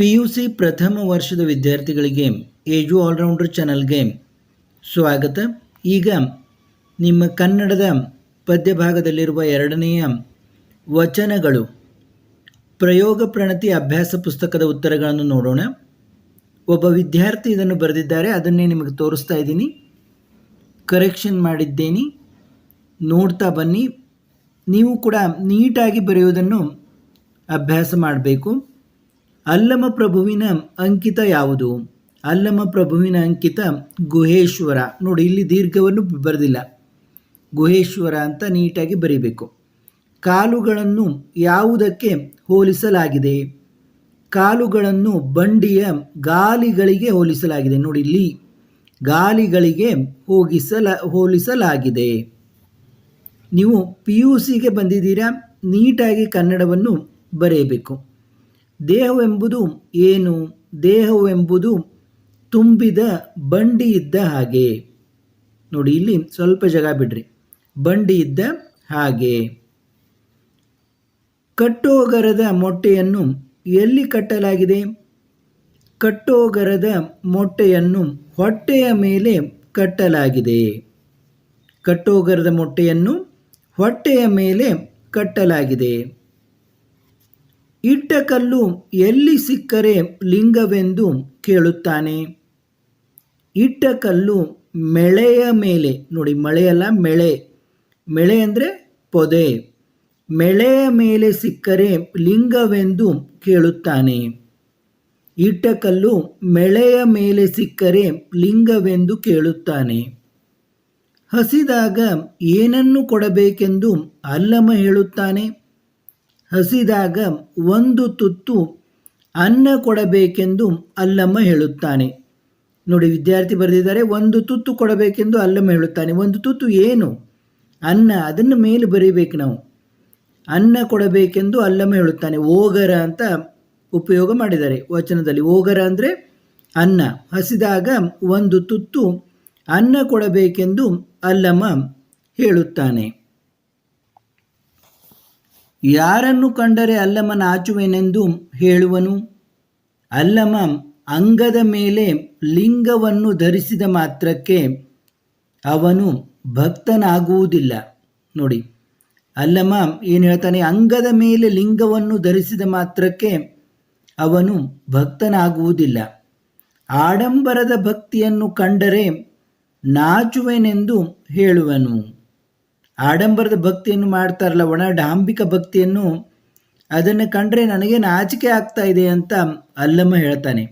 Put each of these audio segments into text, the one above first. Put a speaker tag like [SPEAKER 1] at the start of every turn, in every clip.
[SPEAKER 1] P U C ಪ್ರಥಮ ವರ್ಷದ ವಿದ್ಯಾರ್ಥಿಗಳಿಗೆ ಏಜು ಆಲ್ರೌಂಡರ್ ಚಾನಲ್ಗೆ ಸ್ವಾಗತ. ಈಗ ನಿಮ್ಮ ಕನ್ನಡದ ಪದ್ಯ ಭಾಗದಲ್ಲಿರುವ ಎರಡನೆಯ ವಚನಗಳು. ಪ್ರಯೋಗ ಪ್ರಣತಿ ಅಭ್ಯಾಸ ಪುಸ್ತಕದ ಉತ್ತರಗಳನ್ನು ನೋಡೋಣ. ಒಬ್ಬ ವಿದ್ಯಾರ್ಥಿ ಇದನ್ನು ಬರೆದಿದ್ದಾರೆ, ಅದನ್ನೇ ನಿಮಗೆ ತೋರಿಸ್ತಾ ಇದ್ದೀನಿ. ಕರೆಕ್ಷನ್ ಮಾಡಿದ್ದೇನೆ. ನೋಡ್ತಾ ಬನ್ನಿ. ನೀವು ಕೂಡ ನೀಟಾಗಿ ಬರೆಯುವುದನ್ನು ಅಭ್ಯಾಸ ಮಾಡಬೇಕು. ಅಲ್ಲಮ ಪ್ರಭುವಿನ ಅಂಕಿತ ಯಾವುದು? ಅಲ್ಲಮ ಪ್ರಭುವಿನ ಅಂಕಿತ ಗುಹೇಶ್ವರ. ನೋಡಿ, ಇಲ್ಲಿ ದೀರ್ಘವನ್ನು ಬರೆದಿಲ್ಲ. ಗುಹೇಶ್ವರ ಅಂತ ನೀಟಾಗಿ ಬರೀಬೇಕು. ಕಾಲುಗಳನ್ನು ಯಾವುದಕ್ಕೆ ಹೋಲಿಸಲಾಗಿದೆ? ಕಾಲುಗಳನ್ನು ಬಂಡಿಯ ಗಾಲಿಗಳಿಗೆ ಹೋಲಿಸಲಾಗಿದೆ. ನೋಡಿ, ಇಲ್ಲಿ ಗಾಲಿಗಳಿಗೆ ಹೋಗಿಸಲ, ಹೋಲಿಸಲಾಗಿದೆ. ನೀವು ಪಿ ಯು ಸಿಗೆ ಬಂದಿದ್ದೀರಾ? ನೀಟಾಗಿ ಕನ್ನಡವನ್ನು ಬರೆಯಬೇಕು. ದೇಹವೆಂಬುದು ಏನು? ದೇಹವೆಂಬುದು ತುಂಬಿದ ಬಂಡಿ ಇದ್ದ ಹಾಗೆ. ನೋಡಿ, ಇಲ್ಲಿ ಸ್ವಲ್ಪ ಜಾಗ ಬಿಡ್ರಿ. ಬಂಡಿ ಇದ್ದ ಹಾಗೆ. ಕಟ್ಟೋಗರದ ಮೊಟ್ಟೆಯನ್ನು ಎಲ್ಲಿ ಕಟ್ಟಲಾಗಿದೆ? ಕಟ್ಟೋಗರದ ಮೊಟ್ಟೆಯನ್ನು ಹೊಟ್ಟೆಯ ಮೇಲೆ ಕಟ್ಟಲಾಗಿದೆ. ಕಟ್ಟೋಗರದ ಮೊಟ್ಟೆಯನ್ನು ಹೊಟ್ಟೆಯ ಮೇಲೆ ಕಟ್ಟಲಾಗಿದೆ. ಇಟ್ಟ ಕಲ್ಲು ಎಲ್ಲಿ ಸಿಕ್ಕರೆ ಲಿಂಗವೆಂದು ಕೇಳುತ್ತಾನೆ. ಇಟ್ಟ ಕಲ್ಲು ಮೆಳೆಯ ಮೇಲೆ, ನೋಡಿ ಮಳೆಯಲ್ಲ ಮೆಳೆ. ಮೆಳೆ ಅಂದರೆ ಪೊದೆ. ಮೆಳೆಯ ಮೇಲೆ ಸಿಕ್ಕರೆ ಲಿಂಗವೆಂದು ಕೇಳುತ್ತಾನೆ. ಇಟ್ಟ ಕಲ್ಲು ಮೆಳೆಯ ಮೇಲೆ ಸಿಕ್ಕರೆ ಲಿಂಗವೆಂದು ಕೇಳುತ್ತಾನೆ. ಹಸಿದಾಗ ಏನನ್ನು ಕೊಡಬೇಕೆಂದು ಅಲ್ಲಮ ಹೇಳುತ್ತಾನೆ. ಹಸಿದಾಗ ಒಂದು ತುತ್ತು ಅನ್ನ ಕೊಡಬೇಕೆಂದು ಅಲ್ಲಮ್ಮ ಹೇಳುತ್ತಾನೆ. ನೋಡಿ, ವಿದ್ಯಾರ್ಥಿ ಬರೆದಿದ್ದಾರೆ, ಒಂದು ತುತ್ತು ಕೊಡಬೇಕೆಂದು ಅಲ್ಲಮ್ಮ ಹೇಳುತ್ತಾನೆ. ಒಂದು ತುತ್ತು ಏನು? ಅನ್ನ, ಅದನ್ನು ಮೇಲೆ ಬರೀಬೇಕು ನಾವು. ಅನ್ನ ಕೊಡಬೇಕೆಂದು ಅಲ್ಲಮ್ಮ ಹೇಳುತ್ತಾನೆ. ಓಗರ ಅಂತ ಉಪಯೋಗ ಮಾಡಿದ್ದಾರೆ ವಚನದಲ್ಲಿ. ಓಗರ ಅಂದರೆ ಅನ್ನ. ಹಸಿದಾಗ ಒಂದು ತುತ್ತು ಅನ್ನ ಕೊಡಬೇಕೆಂದು ಅಲ್ಲಮ್ಮ ಹೇಳುತ್ತಾನೆ. ಯಾರನ್ನು ಕಂಡರೆ ಅಲ್ಲಮ ಆಚುವೆನೆಂದು ಹೇಳುವನು? ಅಲ್ಲಮ ಅಂಗದ ಮೇಲೆ ಲಿಂಗವನ್ನು ಧರಿಸಿದ ಮಾತ್ರಕ್ಕೆ ಅವನು ಭಕ್ತನಾಗುವುದಿಲ್ಲ. ನೋಡಿ, ಅಲ್ಲಮ ಏನು ಹೇಳ್ತಾನೆ? ಅಂಗದ ಮೇಲೆ ಲಿಂಗವನ್ನು ಧರಿಸಿದ ಮಾತ್ರಕ್ಕೆ ಅವನು ಭಕ್ತನಾಗುವುದಿಲ್ಲ. ಆಡಂಬರದ ಭಕ್ತಿಯನ್ನು ಕಂಡರೆ ನಾಚುವೆನೆಂದು ಹೇಳುವನು. ಆಡಂಬರದ ಭಕ್ತಿಯನ್ನು ಮಾಡ್ತಾರಲ್ಲ ಒಣ ಡಾಂಬಿಕ ಭಕ್ತಿಯನ್ನು, ಅದನ್ನು ಕಂಡ್ರೆ ನನಗೆ ನಾಚಿಕೆ ಆಗ್ತಾ ಇದೆ ಅಂತ ಅಲ್ಲಮ್ಮ ಹೇಳ್ತಾನೆ.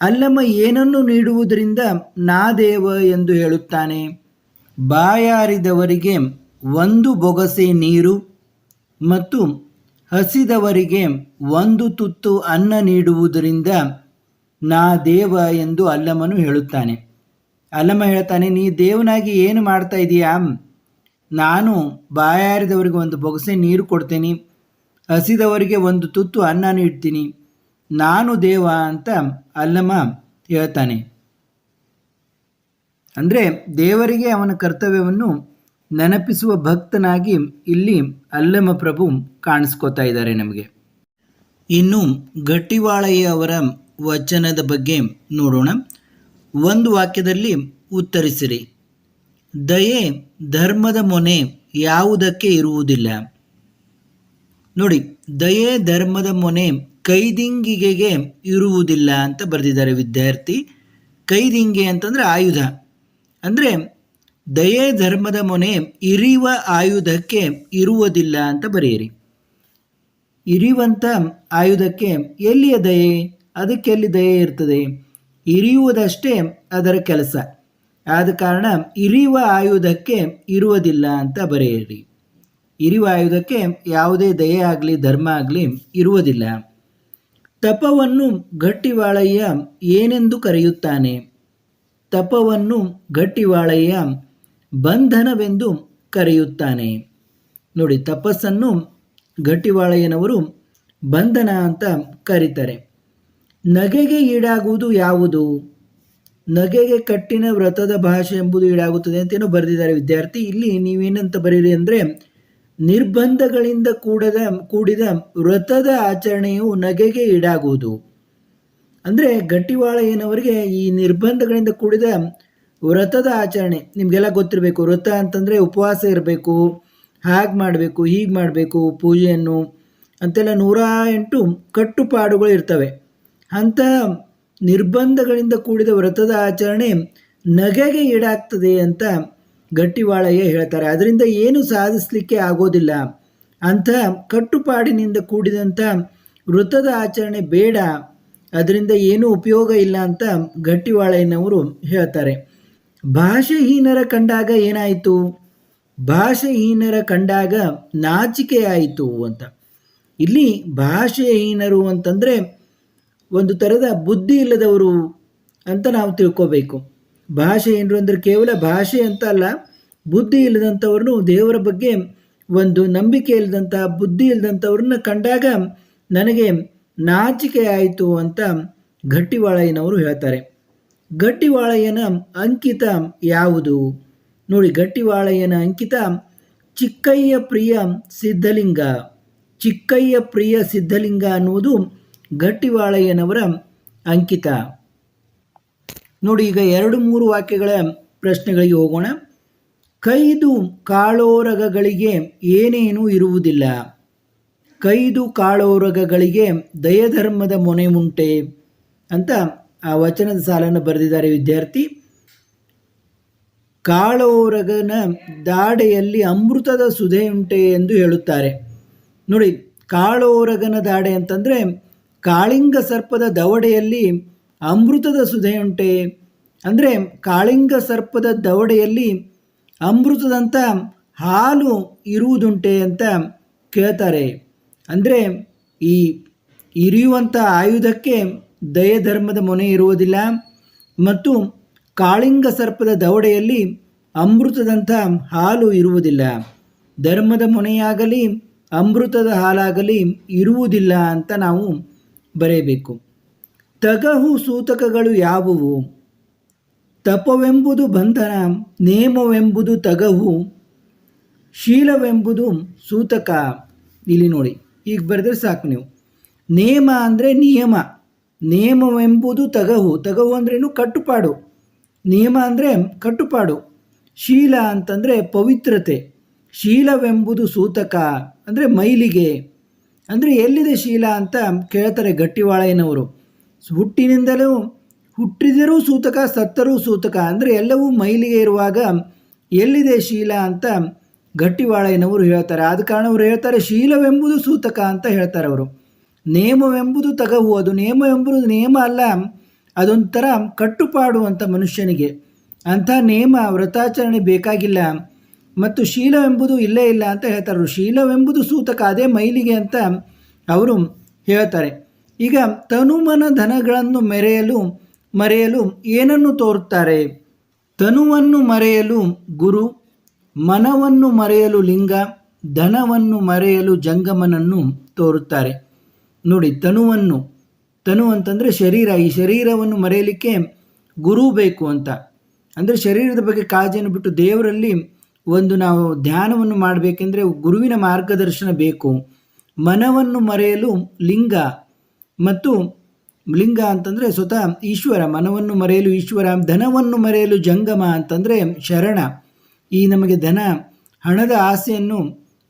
[SPEAKER 1] ಅಲ್ಲಮ್ಮ ಏನನ್ನು ನೀಡುವುದರಿಂದ ನಾ ದೇವ ಎಂದು ಹೇಳುತ್ತಾನೆ? ಬಾಯಾರಿದವರಿಗೆ ಒಂದು ಬೊಗಸೆ ನೀರು ಮತ್ತು ಹಸಿದವರಿಗೆ ಒಂದು ತುತ್ತು ಅನ್ನ ನೀಡುವುದರಿಂದ ನಾ ದೇವ ಎಂದು ಅಲ್ಲಮ್ಮನು ಹೇಳುತ್ತಾನೆ. ಅಲ್ಲಮ್ಮ ಹೇಳ್ತಾನೆ, ನೀ ದೇವನಾಗಿ ಏನು ಮಾಡ್ತಾ ಇದೀಯಾ? ನಾನು ಬಾಯಾರಿದವರಿಗೆ ಒಂದು ಬೊಗಸೆ ನೀರು ಕೊಡ್ತೀನಿ, ಹಸಿದವರಿಗೆ ಒಂದು ತುತ್ತು ಅನ್ನ ನೀಡ್ತೀನಿ. ನಾನು ದೇವ ಅಂತ ಅಲ್ಲಮ್ಮ ಹೇಳ್ತಾನೆ. ಅಂದರೆ ದೇವರಿಗೆ ಅವನ ಕರ್ತವ್ಯವನ್ನು ನೆನಪಿಸುವ ಭಕ್ತನಾಗಿ ಇಲ್ಲಿ ಅಲ್ಲಮ ಪ್ರಭು ಕಾಣಿಸ್ಕೋತಾ ಇದ್ದಾರೆ ನಮಗೆ. ಇನ್ನು ಗಟ್ಟಿವಾಳಯ್ಯ ಅವರ ವಚನದ ಬಗ್ಗೆ ನೋಡೋಣ. ಒಂದು ವಾಕ್ಯದಲ್ಲಿ ಉತ್ತರಿಸಿರಿ. ದಯೆ ಧರ್ಮದ ಮೊನೆ ಯಾವುದಕ್ಕೆ ಇರುವುದಿಲ್ಲ. ನೋಡಿ, ದಯೆ ಧರ್ಮದ ಮೊನೆ ಕೈದಿಂಗಿಗೆಗೆ ಇರುವುದಿಲ್ಲ ಅಂತ ಬರೆದಿದ್ದಾರೆ ವಿದ್ಯಾರ್ಥಿ. ಕೈದಿಂಗೆ ಅಂತಂದರೆ ಆಯುಧ. ಅಂದರೆ ದಯೆ ಧರ್ಮದ ಮೊನೆ ಇರಿವ ಆಯುಧಕ್ಕೆ ಇರುವುದಿಲ್ಲ ಅಂತ ಬರೆಯಿರಿ. ಇರಿವಂಥ ಆಯುಧಕ್ಕೆ ಎಲ್ಲಿಯ ದಯೆ? ಅದಕ್ಕೆ ಎಲ್ಲಿ ದಯೆ ಇರ್ತದೆ? ಇರಿಯುವುದಷ್ಟೇ ಅದರ ಕೆಲಸ. ಆದ ಕಾರಣ ಇರಿವ ಆಯುಧಕ್ಕೆ ಇರುವುದಿಲ್ಲ ಅಂತ ಬರೆಯಿರಿ. ಇರಿವ ಆಯುಧಕ್ಕೆ ಯಾವುದೇ ದಯೆ ಆಗಲಿ, ಧರ್ಮ ಆಗಲಿ ಇರುವುದಿಲ್ಲ. ತಪವನ್ನು ಗಟ್ಟಿವಾಳಯ್ಯ ಏನೆಂದು ಕರೆಯುತ್ತಾನೆ? ತಪವನ್ನು ಗಟ್ಟಿವಾಳಯ್ಯ ಬಂಧನವೆಂದು ಕರೆಯುತ್ತಾನೆ. ನೋಡಿ, ತಪಸ್ಸನ್ನು ಗಟ್ಟಿವಾಳಯ್ಯನವರು ಬಂಧನ ಅಂತ ಕರೀತಾರೆ. ನಗೆಗೆ ಈಡಾಗುವುದು ಯಾವುದು? ನಗೆಗೆ ಕಟ್ಟಿನ ವ್ರತದ ಭಾಷೆ ಎಂಬುದು ಈಡಾಗುತ್ತದೆ ಅಂತೇನೋ ಬರೆದಿದ್ದಾರೆ ವಿದ್ಯಾರ್ಥಿ. ಇಲ್ಲಿ ನೀವೇನಂತ ಬರೀರಿ ಅಂದರೆ ನಿರ್ಬಂಧಗಳಿಂದ ಕೂಡದ, ಕೂಡಿದ ವ್ರತದ ಆಚರಣೆಯು ನಗೆಗೆ ಈಡಾಗುವುದು. ಅಂದರೆ ಗಟ್ಟಿವಾಳಯ್ಯನವರಿಗೆ ಈ ನಿರ್ಬಂಧಗಳಿಂದ ಕೂಡಿದ ವ್ರತದ ಆಚರಣೆ, ನಿಮಗೆಲ್ಲ ಗೊತ್ತಿರಬೇಕು. ವ್ರತ ಅಂತಂದರೆ ಉಪವಾಸ ಇರಬೇಕು, ಹಾಗೆ ಮಾಡಬೇಕು, ಹೀಗೆ ಮಾಡಬೇಕು, ಪೂಜೆಯನ್ನು ಅಂತೆಲ್ಲ ನೂರ ಎಂಟು ಕಟ್ಟುಪಾಡುಗಳು ಇರ್ತವೆ. ಅಂಥ ನಿರ್ಬಂಧಗಳಿಂದ ಕೂಡಿದ ವ್ರತದ ಆಚರಣೆ ನಗೆಗೆ ಈಡಾಗ್ತದೆ ಅಂತ ಗಟ್ಟಿವಾಳಯ್ಯ ಹೇಳ್ತಾರೆ. ಅದರಿಂದ ಏನು ಸಾಧಿಸಲಿಕ್ಕೆ ಆಗೋದಿಲ್ಲ. ಅಂಥ ಕಟ್ಟುಪಾಡಿನಿಂದ ಕೂಡಿದಂಥ ವೃತ್ತದ ಆಚರಣೆ ಬೇಡ. ಅದರಿಂದ ಏನೂ ಉಪಯೋಗ ಇಲ್ಲ ಅಂತ ಗಟ್ಟಿವಾಳಯ್ಯನವರು ಹೇಳ್ತಾರೆ. ಭಾಷೆಹೀನರ ಕಂಡಾಗ ಏನಾಯಿತು? ಭಾಷೆಹೀನರ ಕಂಡಾಗ ನಾಚಿಕೆಯಾಯಿತು ಅಂತ. ಇಲ್ಲಿ ಭಾಷೆಹೀನರು ಅಂತಂದರೆ ಒಂದು ಥರದ ಬುದ್ಧಿ ಇಲ್ಲದವರು ಅಂತ ನಾವು ತಿಳ್ಕೋಬೇಕು. ಭಾಷೆ ಏನರು ಅಂದರೆ ಕೇವಲ ಭಾಷೆ ಅಂತ ಅಲ್ಲ, ಬುದ್ಧಿ ಇಲ್ಲದಂಥವ್ರನ್ನು ದೇವರ ಬಗ್ಗೆ ಒಂದು ನಂಬಿಕೆ ಇಲ್ಲದಂಥ, ಬುದ್ಧಿ ಇಲ್ಲದಂಥವ್ರನ್ನ ಕಂಡಾಗ ನನಗೆ ನಾಚಿಕೆ ಆಯಿತು ಅಂತ ಗಟ್ಟಿವಾಳಯ್ಯನವರು ಹೇಳ್ತಾರೆ. ಗಟ್ಟಿವಾಳಯ್ಯನ ಅಂಕಿತ ಯಾವುದು? ನೋಡಿ, ಗಟ್ಟಿವಾಳಯ್ಯನ ಅಂಕಿತ, ಚಿಕ್ಕಯ್ಯ ಪ್ರಿಯ ಸಿದ್ಧಲಿಂಗ. ಚಿಕ್ಕಯ್ಯ ಪ್ರಿಯ ಸಿದ್ಧಲಿಂಗ ಅನ್ನುವುದು ಗಟ್ಟಿವಾಳಯ್ಯನವರ ಅಂಕಿತ. ನೋಡಿ, ಈಗ ಎರಡು ಮೂರು ವಾಕ್ಯಗಳ ಪ್ರಶ್ನೆಗಳಿಗೆ ಹೋಗೋಣ. ಕೈದು ಕಾಳೋರಗಗಳಿಗೆ ಏನೇನೂ ಇರುವುದಿಲ್ಲ. ಕೈದು ಕಾಳೋರಗಗಳಿಗೆ ದಯಧರ್ಮದ ಮೊನೆ ಉಂಟೆ ಅಂತ ಆ ವಚನದ ಸಾಲನ್ನು ಬರೆದಿದ್ದಾರೆ ವಿದ್ಯಾರ್ಥಿ. ಕಾಳೋರಗನ ದಾಡೆಯಲ್ಲಿ ಅಮೃತದ ಸುಧೆ ಉಂಟೆ ಎಂದು ಹೇಳುತ್ತಾರೆ. ನೋಡಿ, ಕಾಳೋರಗನ ದಾಡೆ ಅಂತಂದರೆ ಕಾಳಿಂಗ ಸರ್ಪದ ದವಡೆಯಲ್ಲಿ ಅಮೃತದ ಸುಧೆಯುಂಟೆ ಅಂದರೆ ಕಾಳಿಂಗ ಸರ್ಪದ ದವಡೆಯಲ್ಲಿ ಅಮೃತದಂಥ ಹಾಲು ಇರುವುದುಂಟೆ ಅಂತ ಕೇಳ್ತಾರೆ. ಅಂದರೆ ಈ ಇರಿಯುವಂಥ ಆಯುಧಕ್ಕೆ ದಯಧರ್ಮದ ಮೊನೆ ಇರುವುದಿಲ್ಲ. ಮತ್ತು ಕಾಳಿಂಗ ಸರ್ಪದ ದವಡೆಯಲ್ಲಿ ಅಮೃತದಂಥ ಹಾಲು ಇರುವುದಿಲ್ಲ. ಧರ್ಮದ ಮೊನೆಯಾಗಲಿ, ಅಮೃತದ ಹಾಲಾಗಲಿ ಇರುವುದಿಲ್ಲ ಅಂತ ನಾವು ಬರೆಯಬೇಕು. ತಗಹು ಸೂತಕಗಳು ಯಾವುವು? ತಪವೆಂಬುದು ಬಂಧನ, ನೇಮವೆಂಬುದು ತಗಹು, ಶೀಲವೆಂಬುದು ಸೂತಕ. ಇಲ್ಲಿ ನೋಡಿ, ಈಗ ಬರೆದ್ರೆ ಸಾಕು ನೀವು. ನೇಮ ಅಂದರೆ ನಿಯಮ, ನೇಮವೆಂಬುದು ತಗಹು. ತಗಹು ಅಂದ್ರೇನು ಕಟ್ಟುಪಾಡು. ನಿಯಮ ಅಂದರೆ ಕಟ್ಟುಪಾಡು. ಶೀಲ ಅಂತಂದರೆ ಪವಿತ್ರತೆ. ಶೀಲವೆಂಬುದು ಸೂತಕ ಅಂದರೆ ಮೈಲಿಗೆ. ಅಂದರೆ ಎಲ್ಲಿದೆ ಶೀಲ ಅಂತ ಕೇಳ್ತಾರೆ ಗಟ್ಟಿವಾಳಯ್ಯನವರು. ಹುಟ್ಟಿನಿಂದಲೂ ಹುಟ್ಟಿದರೂ ಸೂತಕ, ಸತ್ತರೂ ಸೂತಕ, ಅಂದರೆ ಎಲ್ಲವೂ ಮೈಲಿಗೆ ಇರುವಾಗ ಎಲ್ಲಿದೆ ಶೀಲ ಅಂತ ಗಟ್ಟಿವಾಳಯ್ಯನವರು ಹೇಳ್ತಾರೆ. ಆದ ಕಾರಣ ಅವರು ಹೇಳ್ತಾರೆ, ಶೀಲವೆಂಬುದು ಸೂತಕ ಅಂತ ಹೇಳ್ತಾರೆ ಅವರು. ನೇಮವೆಂಬುದು ತಗವು, ಅದು ನೇಮವೆಂಬುದು ನೇಮ ಅಲ್ಲ, ಅದೊಂಥರ ಕಟ್ಟುಪಾಡು ಅಂತ ಮನುಷ್ಯನಿಗೆ. ಅಂಥ ನೇಮ, ವ್ರತಾಚರಣೆ ಬೇಕಾಗಿಲ್ಲ. ಮತ್ತು ಶೀಲವೆಂಬುದು ಇಲ್ಲೇ ಇಲ್ಲ ಅಂತ ಹೇಳ್ತಾರೆ. ಶೀಲವೆಂಬುದು ಸೂತಕ ಅದೇ ಮೈಲಿಗೆ ಅಂತ ಅವರು ಹೇಳ್ತಾರೆ. ಈಗ ತನುಮನ ಧನಗಳನ್ನು ಮೆರೆಯಲು, ಮರೆಯಲು ಏನನ್ನು ತೋರುತ್ತಾರೆ? ತನುವನ್ನು ಮರೆಯಲು ಗುರು, ಮನವನ್ನು ಮರೆಯಲು ಲಿಂಗ, ಧನವನ್ನು ಮರೆಯಲು ಜಂಗಮನನ್ನು ತೋರುತ್ತಾರೆ. ನೋಡಿ, ತನುವನ್ನು, ತನು ಅಂತಂದರೆ ಶರೀರ. ಈ ಶರೀರವನ್ನು ಮರೆಯಲಿಕ್ಕೆ ಗುರು ಬೇಕು ಅಂತ. ಅಂದರೆ ಶರೀರದ ಬಗ್ಗೆ ಕಾಳಜಿಯನ್ನು ಬಿಟ್ಟು ದೇವರಲ್ಲಿ ಒಂದು ನಾವು ಧ್ಯಾನವನ್ನು ಮಾಡಬೇಕೆಂದರೆ ಗುರುವಿನ ಮಾರ್ಗದರ್ಶನ ಬೇಕು. ಮನವನ್ನು ಮರೆಯಲು ಲಿಂಗ ಮತ್ತು ಲಿಂಗ ಅಂತಂದರೆ ಸ್ವತಃ ಈಶ್ವರ, ಮನವನ್ನು ಮರೆಯಲು ಈಶ್ವರ, ಧನವನ್ನು ಮರೆಯಲು ಜಂಗಮ ಅಂತಂದರೆ ಶರಣ. ಈ ನಮಗೆ ಧನ, ಹಣದ ಆಸೆಯನ್ನು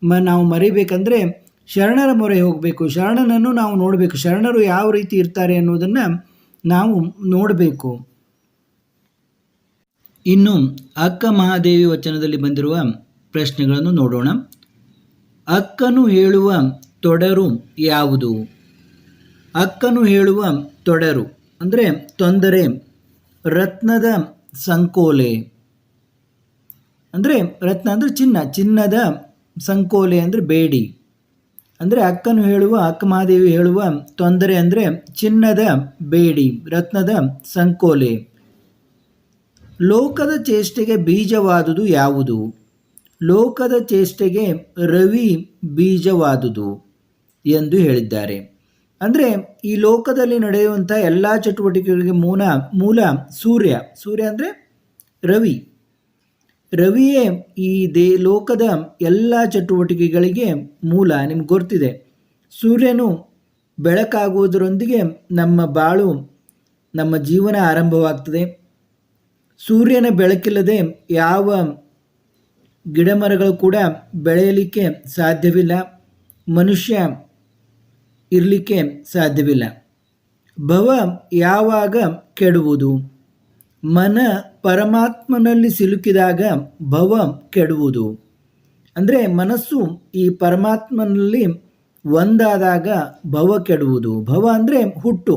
[SPEAKER 1] ಮ ನಾವು ಮರಿಬೇಕಂದ್ರೆ ಶರಣರ ಮೊರೆ ಹೋಗಬೇಕು. ಶರಣನನ್ನು ನಾವು ನೋಡಬೇಕು. ಶರಣರು ಯಾವ ರೀತಿ ಇರ್ತಾರೆ ಅನ್ನೋದನ್ನು ನಾವು ನೋಡಬೇಕು. ಇನ್ನು ಅಕ್ಕ ಮಹಾದೇವಿ ವಚನದಲ್ಲಿ ಬಂದಿರುವ ಪ್ರಶ್ನೆಗಳನ್ನು ನೋಡೋಣ. ಅಕ್ಕನು ಹೇಳುವ ತೊಡರು ಯಾವುದು? ಅಕ್ಕನು ಹೇಳುವ ತೊಡರು ಅಂದರೆ ತೊಂದರೆ, ರತ್ನದ ಸಂಕೋಲೆ. ಅಂದರೆ ರತ್ನ ಅಂದರೆ ಚಿನ್ನ, ಚಿನ್ನದ ಸಂಕೋಲೆ ಅಂದರೆ ಬೇಡಿ. ಅಂದರೆ ಅಕ್ಕನು ಹೇಳುವ, ಅಕ್ಕ ಮಹಾದೇವಿ ಹೇಳುವ ತೊಂದರೆ ಅಂದರೆ ಚಿನ್ನದ ಬೇಡಿ, ರತ್ನದ ಸಂಕೋಲೆ. ಲೋಕದ ಚೇಷ್ಟೆಗೆ ಬೀಜವಾದುದು ಯಾವುದು? ಲೋಕದ ಚೇಷ್ಟೆಗೆ ರವಿ ಬೀಜವಾದುದು ಎಂದು ಹೇಳಿದ್ದಾರೆ. ಅಂದರೆ ಈ ಲೋಕದಲ್ಲಿ ನಡೆಯುವಂಥ ಎಲ್ಲ ಚಟುವಟಿಕೆಗಳಿಗೆ ಮೂಲ ಮೂಲ ಸೂರ್ಯ ಸೂರ್ಯ ಅಂದರೆ ರವಿ. ರವಿಯೇ ಈ ದೇ, ಲೋಕದ ಎಲ್ಲ ಚಟುವಟಿಕೆಗಳಿಗೆ ಮೂಲ, ನಿಮ್ಗೆ ಗೊತ್ತಿದೆ. ಸೂರ್ಯನು ಬೆಳಕಾಗುವುದರೊಂದಿಗೆ ನಮ್ಮ ಬಾಳು, ನಮ್ಮ ಜೀವನ ಆರಂಭವಾಗ್ತದೆ. ಸೂರ್ಯನ ಬೆಳಕಿಲ್ಲದೆ ಯಾವ ಗಿಡಮರಗಳು ಕೂಡ ಬೆಳೆಯಲಿಕ್ಕೆ ಸಾಧ್ಯವಿಲ್ಲ. ಮನುಷ್ಯ ಇರಲಿಕ್ಕೆ ಸಾಧ್ಯವಿಲ್ಲ. ಭವ ಯಾವಾಗ ಕೆಡುವುದು? ಮನ ಪರಮಾತ್ಮನಲ್ಲಿ ಸಿಲುಕಿದಾಗ ಭವ ಕೆಡುವುದು? ಅಂದರೆ ಮನಸ್ಸು ಈ ಪರಮಾತ್ಮನಲ್ಲಿ ಒಂದಾದಾಗ ಭವ ಕೆಡುವುದು. ಭವ ಅಂದರೆ ಹುಟ್ಟು.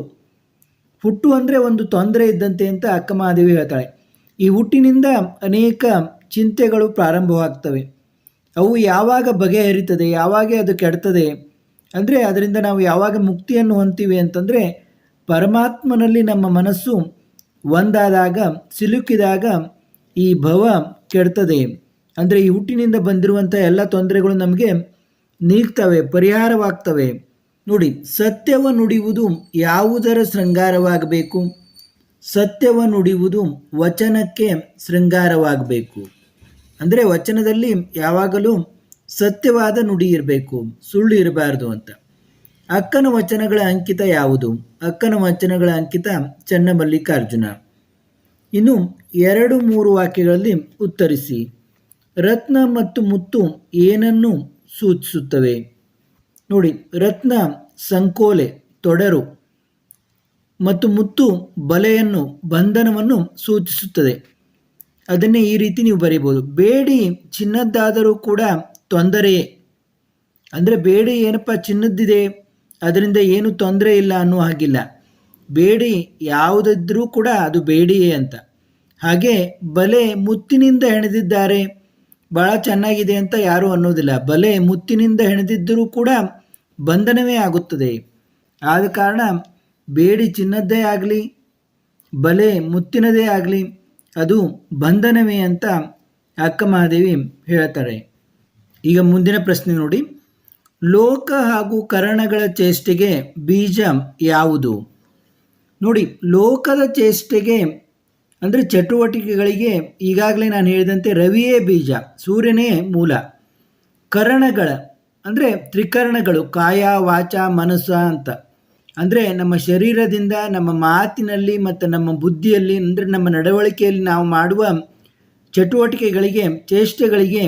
[SPEAKER 1] ಹುಟ್ಟು ಅಂದರೆ ಒಂದು ತೊಂದರೆ ಇದ್ದಂತೆ ಅಂತ ಅಕ್ಕಮಹಾದೇವಿ ಹೇಳ್ತಾಳೆ. ಈ ಹುಟ್ಟಿನಿಂದ ಅನೇಕ ಚಿಂತೆಗಳು ಪ್ರಾರಂಭವಾಗ್ತವೆ. ಅವು ಯಾವಾಗ ಬಗೆಹರಿತದೆ, ಯಾವಾಗ ಅದು ಕೆಡ್ತದೆ, ಅಂದರೆ ಅದರಿಂದ ನಾವು ಯಾವಾಗ ಮುಕ್ತಿಯನ್ನು ಹೊಂತೀವಿ ಅಂತಂದರೆ, ಪರಮಾತ್ಮನಲ್ಲಿ ನಮ್ಮ ಮನಸ್ಸು ಒಂದಾದಾಗ, ಸಿಲುಕಿದಾಗ ಈ ಭವ ಕೆಡ್ತದೆ. ಅಂದರೆ ಈ ಹುಟ್ಟಿನಿಂದ ಬಂದಿರುವಂಥ ಎಲ್ಲ ತೊಂದರೆಗಳು ನಮಗೆ ನೀಗ್ತವೆ, ಪರಿಹಾರವಾಗ್ತವೆ. ನೋಡಿ ಸತ್ಯವ ನುಡಿಯುವುದು ಯಾವುದರ ಶೃಂಗಾರವಾಗಬೇಕು? ಸತ್ಯವ ನುಡಿಯುವುದು ವಚನಕ್ಕೆ ಶೃಂಗಾರವಾಗಬೇಕು. ಅಂದರೆ ವಚನದಲ್ಲಿ ಯಾವಾಗಲೂ ಸತ್ಯವಾದ ನುಡಿ ಇರಬೇಕು, ಸುಳ್ಳು ಇರಬಾರ್ದು ಅಂತ. ಅಕ್ಕನ ವಚನಗಳ ಅಂಕಿತ ಯಾವುದು? ಅಕ್ಕನ ವಚನಗಳ ಅಂಕಿತ ಚನ್ನಮಲ್ಲಿಕಾರ್ಜುನ. ಇನ್ನು ಎರಡು ಮೂರು ವಾಕ್ಯಗಳಲ್ಲಿ ಉತ್ತರಿಸಿ. ರತ್ನ ಮತ್ತು ಮುತ್ತು ಏನನ್ನು ಸೂಚಿಸುತ್ತವೆ? ನೋಡಿ, ರತ್ನ, ಸಂಕೋಲೆ, ತೊಡರು ಮತ್ತು ಮುತ್ತು ಬಲೆಯನ್ನು ಬಂಧನವನ್ನು ಸೂಚಿಸುತ್ತದೆ. ಅದನ್ನೇ ಈ ರೀತಿ ನೀವು ಬರೀಬೋದು ಬೇಡಿ ಚಿನ್ನದ್ದಾದರೂ ಕೂಡ ತೊಂದರೆಯೇ. ಅಂದರೆ ಬೇಡಿ ಏನಪ್ಪ ಚಿನ್ನದ್ದಿದೆ, ಅದರಿಂದ ಏನು ತೊಂದರೆ ಇಲ್ಲ ಅನ್ನೋ ಹಾಗಿಲ್ಲ. ಬೇಡಿ ಯಾವುದಿದ್ರೂ ಕೂಡ ಅದು ಬೇಡಿಯೇ ಅಂತ. ಹಾಗೆ ಬಲೆ ಮುತ್ತಿನಿಂದ ಹೆಣೆದಿದ್ದಾರೆ ಭಾಳ ಚೆನ್ನಾಗಿದೆ ಅಂತ ಯಾರೂ ಅನ್ನೋದಿಲ್ಲ. ಬಲೆ ಮುತ್ತಿನಿಂದ ಹೆಣೆದಿದ್ದರೂ ಕೂಡ ಬಂಧನವೇ ಆಗುತ್ತದೆ. ಆದ ಕಾರಣ ಬೇಡಿ ಚಿನ್ನದ್ದೇ ಆಗಲಿ, ಬಲೆ ಮುತ್ತಿನದೇ ಆಗಲಿ, ಅದು ಬಂಧನವೇ ಅಂತ ಅಕ್ಕ ಮಹಾದೇವಿ ಹೇಳ್ತಾರೆ. ಈಗ ಮುಂದಿನ ಪ್ರಶ್ನೆ ನೋಡಿ. ಲೋಕ ಹಾಗೂ ಕರಣಗಳ ಚೇಷ್ಟೆಗೆ ಬೀಜ ಯಾವುದು? ನೋಡಿ, ಲೋಕದ ಚೇಷ್ಟೆಗೆ ಅಂದರೆ ಚಟುವಟಿಕೆಗಳಿಗೆ ಈಗಾಗಲೇ ನಾನು ಹೇಳಿದಂತೆ ರವಿಯೇ ಬೀಜ, ಸೂರ್ಯನೇ ಮೂಲ. ಕರಣಗಳ ಅಂದರೆ ತ್ರಿಕರಣಗಳು, ಕಾಯ, ವಾಚ, ಮನಸ್ಸ ಅಂತ. ಅಂದರೆ ನಮ್ಮ ಶರೀರದಿಂದ, ನಮ್ಮ ಮಾತಿನಲ್ಲಿ ಮತ್ತು ನಮ್ಮ ಬುದ್ಧಿಯಲ್ಲಿ, ಅಂದರೆ ನಮ್ಮ ನಡವಳಿಕೆಯಲ್ಲಿ ನಾವು ಮಾಡುವ ಚಟುವಟಿಕೆಗಳಿಗೆ, ಚೇಷ್ಟೆಗಳಿಗೆ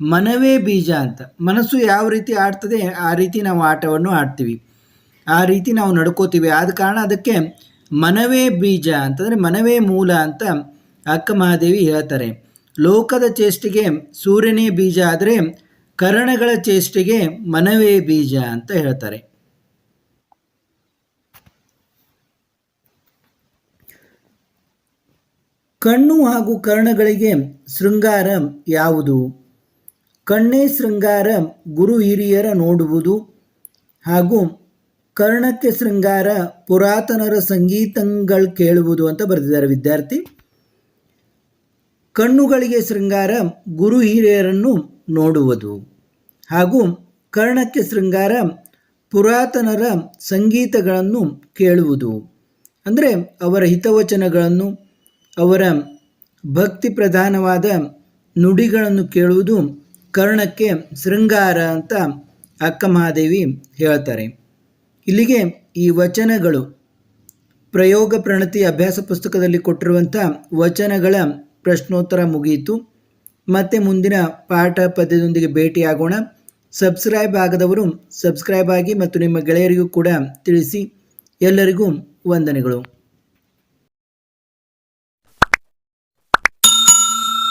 [SPEAKER 1] ಮನವೇ ಬೀಜ ಅಂತ. ಮನಸ್ಸು ಯಾವ ರೀತಿ ಆಡ್ತದೆ, ಆ ರೀತಿ ನಾವು ಆಟವನ್ನು ಆಡ್ತೀವಿ. ಆ ರೀತಿ ನಾವು ನಡ್ಕೋತೀವಿ. ಆದ ಕಾರಣ ಅದಕ್ಕೆ ಮನವೇ ಬೀಜ ಅಂತಂದರೆ ಮನವೇ ಮೂಲ ಅಂತ ಅಕ್ಕ ಮಹಾದೇವಿ ಹೇಳ್ತಾರೆ. ಲೋಕದ ಚೇಷ್ಟೆಗೆ ಸೂರ್ಯನೇ ಬೀಜ ಆದರೆ ಕರಣಗಳ ಚೇಷ್ಟೆಗೆ ಮನವೇ ಬೀಜ ಅಂತ ಹೇಳ್ತಾರೆ. ಕಣ್ಣು ಹಾಗೂ ಕರ್ಣಗಳಿಗೆ ಶೃಂಗಾರ ಯಾವುದು? ಕಣ್ಣೇ ಶೃಂಗಾರ ಗುರು ಹಿರಿಯರ ನೋಡುವುದು ಹಾಗೂ ಕರ್ಣಕ್ಕೆ ಶೃಂಗಾರ ಪುರಾತನರ ಸಂಗೀತಗಳು ಕೇಳುವುದು ಅಂತ ಬರೆದಿದ್ದಾರೆ ವಿದ್ಯಾರ್ಥಿ. ಕಣ್ಣುಗಳಿಗೆ ಶೃಂಗಾರ ಗುರು ಹಿರಿಯರನ್ನು ನೋಡುವುದು ಹಾಗೂ ಕರ್ಣಕ್ಕೆ ಶೃಂಗಾರ ಪುರಾತನರ ಸಂಗೀತಗಳನ್ನು ಕೇಳುವುದು. ಅಂದರೆ ಅವರ ಹಿತವಚನಗಳನ್ನು ಅವರ ಭಕ್ತಿ ಪ್ರಧಾನವಾದ ನುಡಿಗಳನ್ನು ಕೇಳುವುದು ಕರ್ಣಕ್ಕೆ ಶೃಂಗಾರ ಅಂತ ಅಕ್ಕ ಮಹಾದೇವಿ ಹೇಳ್ತಾರೆ. ಇಲ್ಲಿಗೆ ಈ ವಚನಗಳು ಪ್ರಯೋಗ ಪ್ರಣತಿ ಅಭ್ಯಾಸ ಪುಸ್ತಕದಲ್ಲಿ ಕೊಟ್ಟಿರುವಂಥ ವಚನಗಳ ಪ್ರಶ್ನೋತ್ತರ ಮುಗಿಯಿತು. ಮತ್ತೆ ಮುಂದಿನ ಪಾಠ ಪದ್ಯದೊಂದಿಗೆ ಭೇಟಿಯಾಗೋಣ. ಸಬ್ಸ್ಕ್ರೈಬ್ ಆಗದವರು ಸಬ್ಸ್ಕ್ರೈಬ್ ಆಗಿ ಮತ್ತು ನಿಮ್ಮ ಗೆಳೆಯರಿಗೂ ಕೂಡ ತಿಳಿಸಿ. ಎಲ್ಲರಿಗೂ ವಂದನೆಗಳು.